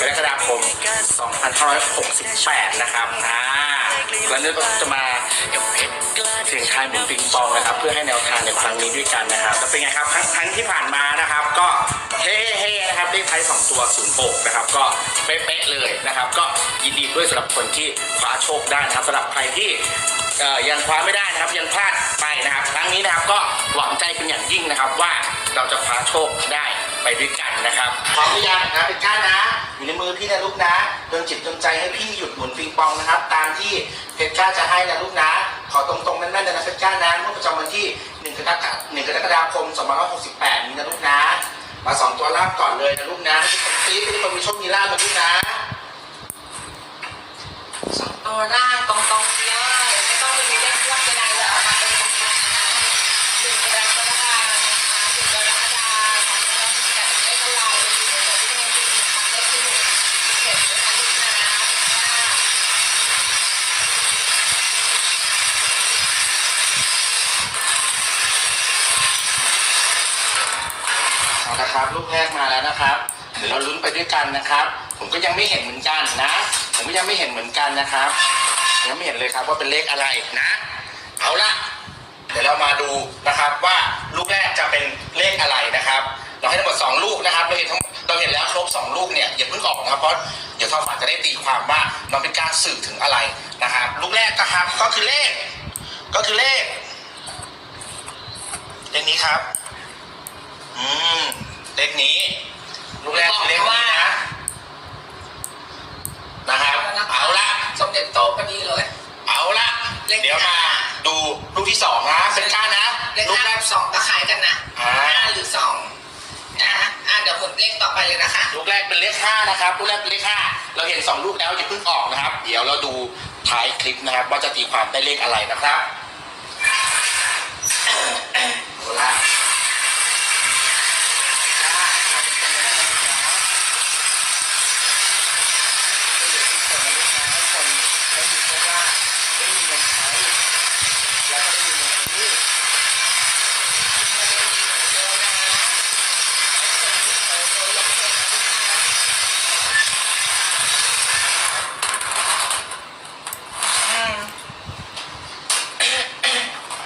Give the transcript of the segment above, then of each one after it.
กรกฎาคม 2568 นะครับอ่าแล้วเนี่ยจะมาเสียงทายหมุนปิงปองนะครับ เพื่อให้แนวทางในครั้งนี้ด้วยกันนะครับแล้วเป็นไงครับครั้งที่ผ่านมานะครับ ก็เฮ้เฮ้นะครับเลขท้ายสองตัว 06 นะครับ ก็เป๊ะๆเลยนะครับ ก็ยินดีด้วยสำหรับคนที่คว้าโชคได้นะครับสำหรับใครที่ยังคว้าไม่ได้นะครับยังพลาดไปนะครับ ครั้งนี้นะครับก็หวังใจเป็นอย่างยิ่งนะครับว่าเราจะคว้าโชคได้ไปด้วยกัน นะครับพร้อมหรือยังนะเป็นก้านะ อยู่ในมือพี่นะลูกนะดนจิตดนใจให้พี่หยุดหมุนปิงปองนะครับ ตามที่เพชรก้าจะให้นะลูกนะ ขอตรงๆแม่นๆเลยนะเพชรก้านะเมื่อประจำวันที่1กรกฎาคม1กรกฎาคม2568 นี้นะลูกนะ มาสองตัวล่างก่อนเลยนะลูกนะให้ทุกคนซีให้ทุกคนมีโชคมีลาภนะลูกนะสองตัวล่างตรงๆเลยไม่ต้องไปดูเลขงวดใดๆเลยออกมาเป็นตรงๆนะหนึ่งกรกฎาคมนะคะหนึ่งกรกฎาคมสองกรกฎาคมเลขอะไรเป็นสี่เป็นที่หนึ่งเป็นหนึ่งเลขที่หนึ่งเห็นไหมคะลูกนะว่า ละครับลูกแรกมาแล้วนะครับเดี๋ยวเราลุ้นไปด้วยกันนะครับ ผมก็ยังไม่เห็นเหมือนกันนะ ผมก็ยังไม่เห็นเหมือนกันนะครับยังไม่เห็นเลยครับว่าเป็นเลขอะไรนะ เอาละเดี๋ยวเรามาดูนะครับว่าลูกแรกจะเป็นเลขอะไรนะครับ เราให้ทั้งหมดสองลูกนะครับเราเห็นทั้งเราเห็นแล้วครบสองลูกเนี่ยอย่าเพิ่งออกนะครับเพราะเดี๋ยวทอฝันจะได้ตีความว่าน้องเป็นการสื่อถึงอะไรนะครับ ลูกแรกนะครับก็คือเลข ก็คือเลขเลขนี้ครับ อืม เลขนี้ ลูกแรกคือเลขนี้นะนะครับ เอาละสมเด็จโตพอดีเลย เอาละเลขเดี๋ยวมา ดูลูกที่สองนะเป็นก้านนะเลขลูกห้าแรกกับสองก็คล้ายกันนะอ่าห้าหรือสองนะอะเดี๋ยวหมุนเลขต่อไปเลยนะคะลูกแรกเป็นเลขห้านะครับลูกแรกเป็นเลขห้าเราเห็นสองลูกแล้วอย่าเพิ่งออกนะครับ เดี๋ยวเราดูท้ายคลิปนะครับ ว่าจะตีความได้เลขอะไรนะครับเอาละแล้วก็ได้มีเงินใช้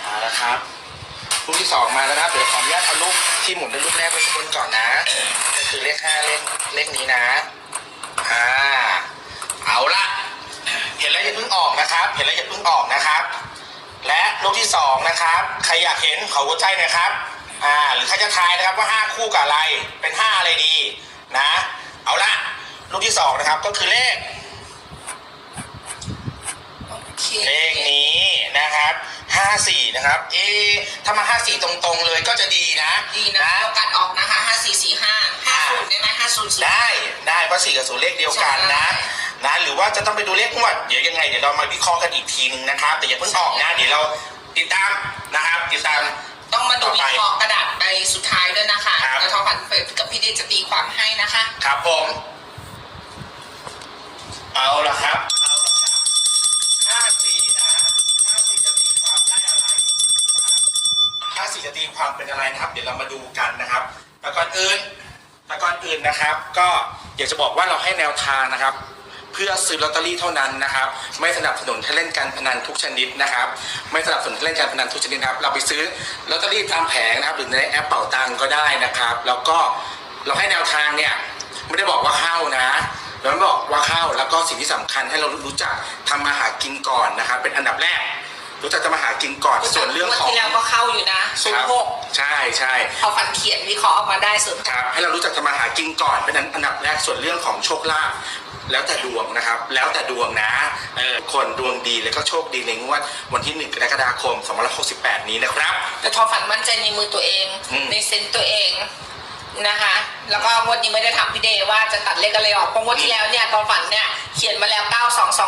เอาละครับลูกที่สองมาแล้วนะครับเดี๋ยวขออนุญาตเอาลูก ที่หมุนเป็นลูกแรกไว้ข้างบนก่อนนะ ก็คือเลขห้าเลขเลขนี้นะอ่าเอาละเห็นแล้วอย่าเพิ่งออกนะครับ เห็นแล้วอย่าเพิ่งออกนะครับ และลูกที่สองนะครับ ใครอยากเห็นขอหัวใจหนะครับอ่าหรือใครจะทายนะครับว่าห้าคู่กับอะไรเป็นห้าอะไรดีนะ เอาละลูกที่สองนะครับก็คือเลข โอเค เลขนี้นะครับ ห้าสี่นะครับ เอ๊ะถ้ามาห้าสี่ตรงๆเลยก็จะดีนะดีนะโอกาสออกนะคะห้าสี่สี่ห้าห้าศูนย์ได้ไหมห้าศูนย์สี่ได้ได้เพราะสี่กับศูนย์เลขเดียวกันนะใช่นะหรือว่าจะต้องไปดูเลขงวดเดี๋ยวยังไงเดี๋ยวเรามาวิเคราะห์กันอีกทีนึงนะครับ แต่อย่าเพิ่งออกนะเดี๋ยวเราติดตามนะครับ ติดตามต้องมาดูวิเคราะห์กระดาษใบสุดท้ายด้วยนะคะครับแล้วทอพันเปิดกับพี่เดชจะตีความให้นะคะ ครับผม บอกว่าเราให้แนวทางนะครับ เพื่อซื้อลอตเตอรี่เท่านั้นนะครับ ไม่สนับสนุนให้เล่นการพนันทุกชนิดนะครับ ไม่สนับสนุนให้เล่นการพนันทุกชนิดนะครับ เราไปซื้อลอตเตอรี่ตามแผงนะครับ หรือในแอปเป่าตังก็ได้นะครับ แล้วก็เราให้แนวทางเนี่ยไม่ได้บอกว่าเข้านะเราไม่บอกว่าเข้าแล้วก็สิ่งที่สำคัญให้เรารู้จักทำมาหากินก่อนนะครับ เป็นอันดับแรกรู้จักทำมาหากินก่อนส่วนเรื่องของงวดที่แล้วก็เข้าอยู่นะศูนครัย์บหก ใช่ใช่พอฟันเขียนวิเคราะห์ออกมาได้ศูนย์หกครับให้เรารู้จักทำมาหากินก่อนเป็นอันดับแรกส่วนเรื่องของโชคลาภแล้วแต่ดวงนะครับ แล้วแต่ดวงนะเออคนดวงดีแล้วก็โชคดีในงวดวันที่ 1 กรกฎาคม 2568 นี้นะครับ แต่ทอฝันมั่นใจในมือตัวเอง อืม ในเซนส์ตัวเองนะคะ แล้วก็งวดนี้ไม่ได้ถามพี่เดย์ว่า จะตัดเลขอะไรออกเพราะงวดที่แล้วเนี่ยทอฝันเนี่ยเขียนมาแล้ว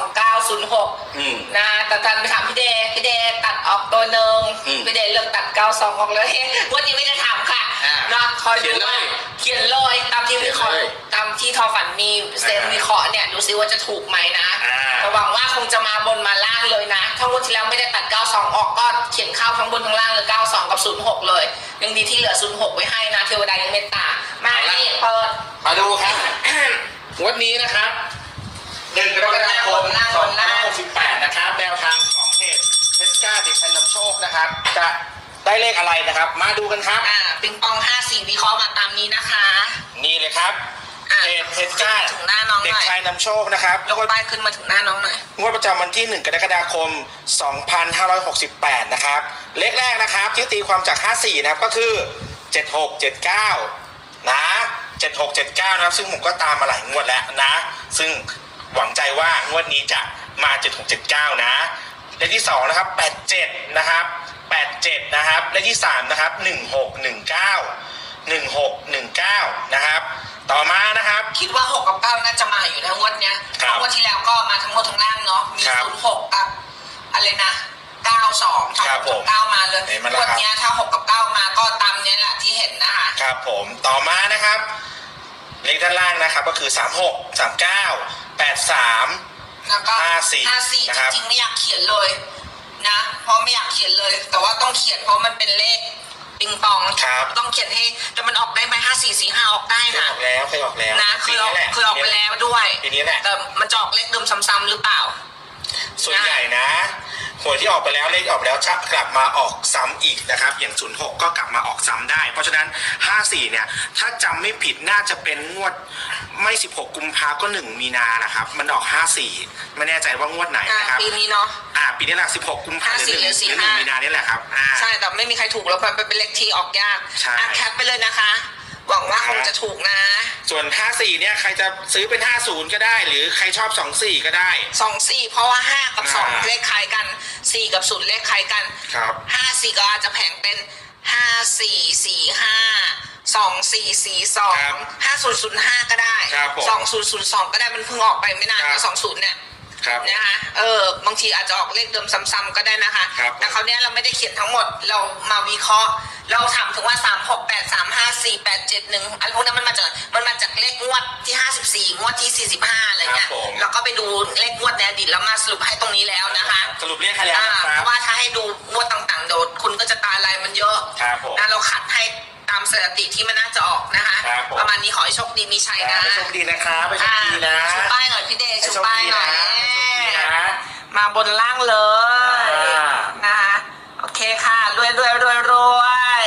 922906 อืม นะแต่ตอนไปถามพี่เดย์พี่เดย์ตัดออกตัวหนึ่งอืมพี่เดย์เลือกตัด 92 ออกเลยงวดนี้ไม่ได้ถามค่ะอ่านะคอยเขีดูยนเลยว่าเขียนเลยตามที่วิเคราะห์เขียนเลยตามที่ทอฝันมีเซนส์อ่าวิเคราะห์เนี่ยดูซิว่าจะถูกไหมนะอ่าระวังว่าคงจะมาบนมาล่างเลยนะถ้างวดที่แล้วไม่ได้ตัด 92 ออกก็เขียนเข้าทั้งบนทั้งล่างเลย92 กับ 06 เลย ยังดีที่เหลือ 06 ไว้ให้นะเทวดายังเมตตามานี่เปิดมาดูครับ งวดนี้นะครับหนึ่งกรกฎาคมสองพันหกสิบแปดนะครับ แนวทางของเพจเพชรก้าเด็กชัยนำโชคนะครับ จะได้เลขอะไรนะครับ มาดูกันครับ อ่าปิงปองห้าสี่วิเคราะห์มาตามนี้นะคะ นี่เลยครับอะเพจเพชรก้าถึงหน้าน้องหเด็กน่อยชายนำโชคนะครับยกป้ายขึ้นมาถึงหน้าน้องหน่อย งวดประจำวันที่ 1 กรกฎาคม 2568 นะครับ เลขแรกนะครับที่ตีความจาก 54 นะครับก็คือ 7679 นะ 7679นะครับ ซึ่งผมก็ตามมาหลายงวดแล้วนะ ซึ่งหวังใจว่างวดนี้จะมา 7679 นะเลขที่2นะครับ87นะครับ87นะครับเลขที่3นะครับ1619 1619นะครับ ต่อมานะครับ คิดว่าหกกับเก้าน่าจะมาอยู่ทั้งงวดเนี้ยครับงวดที่แล้วก็มาทั้งหมดทั้งล่างเนาะ มีครับศูนย์หกกับอะไรนะเก้าสองครับผมเก้ามาเลยเห็นไหมล่ะงวดครับเนี้ยถ้าหกกับเก้ามาก็ตามเนี้ยแหละที่เห็นนะคะ ครับผมต่อมานะครับ เลขด้านล่างนะครับก็คือ 36 39 83 แล้วก็ห้าสี่ห้าสี่นะครับจริงๆไม่อยากเขียนเลยนะ เพราะไม่อยากเขียนเลย แต่ว่าต้องเขียนเพราะมันเป็นเลขปิงปองครับ ต้องเขียนให้แต่มันออกได้ไหมห้าสี่สี่ห้าออกได้เคยนะออกแล้วเคยออกแล้วนะเคยออกปีนี้แหละเคยออกไปแล้วด้วย ปีนี้แหละ แต่มันจะออกเลขเดิมซ้ำๆหรือเปล่า ส่วนใหญ่นะ หวยที่ออกไปแล้วเลขออกไปแล้วจะกลับมาออกซ้ำอีกนะครับ อย่าง 06 ก็กลับมาออกซ้ำได้ เพราะฉะนั้น 54 เนี่ย ถ้าจำไม่ผิดน่าจะเป็นงวดไม่ 16 กุมภาก็ 1 มีนานะครับ มันออก 54 ไม่แน่ใจว่างวดไหนอ่านะครับปีนี้เนาะอ่าปีนี้แหละ16 กุมภาหรือ54 1หรือหรือ45 1มีนานี่แหละครับอ่าใช่แต่ไม่มีใครถูกแล้วมันเป็นเลขที่ออกยากใช่อะแคปไปเลยนะคะ หวังว่าครับคงจะถูกนะ ส่วน 54 เนี่ยใครจะซื้อเป็น 50 ก็ได้ หรือใครชอบ 24 ก็ได้ สองสี่เพราะว่าห้ากับสองอ่า เลขคล้ายกันสี่กับศูนย์เลขคล้ายกันครับ ห้าสี่ก็อาจจะแผงเป็นห้าสี่สี่ห้าสองสี่สี่สองครับห้าศูนย์ศูนย์ห้าก็ได้ครับผมสองศูนย์ศูนย์สองก็ได้มันเพิ่งออกไปไม่นานครับ สองศูนย์เนี่ย ครับ นะคะ เออ บางทีอาจจะออกเลขเดิมซ้ำๆก็ได้นะคะ ครับแต่เขาวเนี้ยเราไม่ได้เขียนทั้งหมด เรามาวิเคราะห์ เราถามถึงว่าสามหกแปดสามห้าสี่แปดเจ็ดหนึ่งอะไรพวกนั้นมันมาจาก มันมาจาก เลขงวดที่ห้าสิบสี่งวดที่สี่สิบห้าอะไรเงี้ย ครับผม แล้วก็ไปดูเลขงวดในอดีตแล้วมาสรุปให้ตรงนี้แล้วนะคะสรุปเรียกใครแล้วอ่านะคเพรับ ราะว่าถ้าให้ดูงวดต่างๆ โดดคุณก็จะตาลายมันเยอะครับผมนะเราขัดให้ตามสถิติที่มันน่าจะออกนะคะ ครับผม ประมาณนี้ขอให้โชคดีมีชัยนะไปโชคดีนะครับไปโชคดีนะชูป้ายหน่อยพี่เดชให้ชูโชคป้ายดีหน่นะอยให้โชคดีนะ มาบนล่างเลยอ่า นะคะ โอเคค่ะรวยรวยรวยรวย